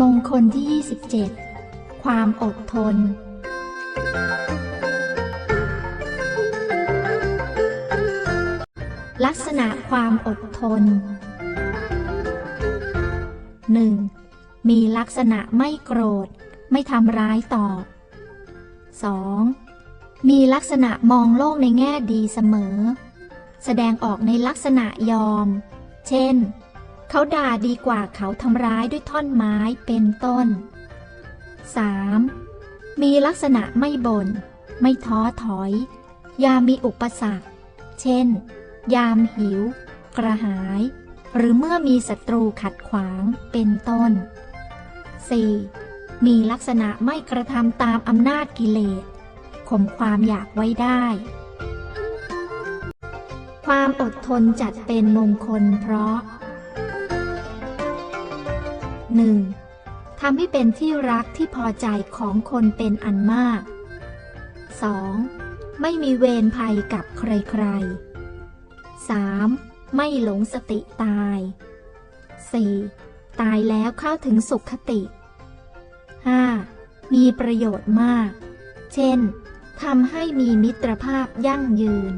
มงคลที่ 27 ความอดทน ลักษณะความอดทน 1. มีลักษณะไม่โกรธ ไม่ทำร้ายตอบ 2. มีลักษณะมองโลกในแง่ดีเสมอ แสดงออกในลักษณะยอม เช่น เขาด่าดีกว่าเขาทำร้ายด้วยท่อนไม้เป็นต้น 3. มีลักษณะไม่บน่น ไม่ท้อถอย ยามมีอุปสรรค เช่น ยามหิว กระหาย หรือเมื่อมีศัตรูขัดขวางเป็นต้น 4. มีลักษณะไม่กระทำตามอำนาจกิเลสข่มความอยากไว้ได้ ความอดทนจัดเป็นมงคลเพราะ 1. ทำให้เป็นที่รักที่พอใจของคนเป็นอันมาก 2. ไม่มีเวรภัยกับใครๆ 3. ไม่หลงสติตาย 4. ตายแล้วเข้าถึงสุขคติ 5. มีประโยชน์มาก เช่นทำให้มีมิตรภาพยั่งยืน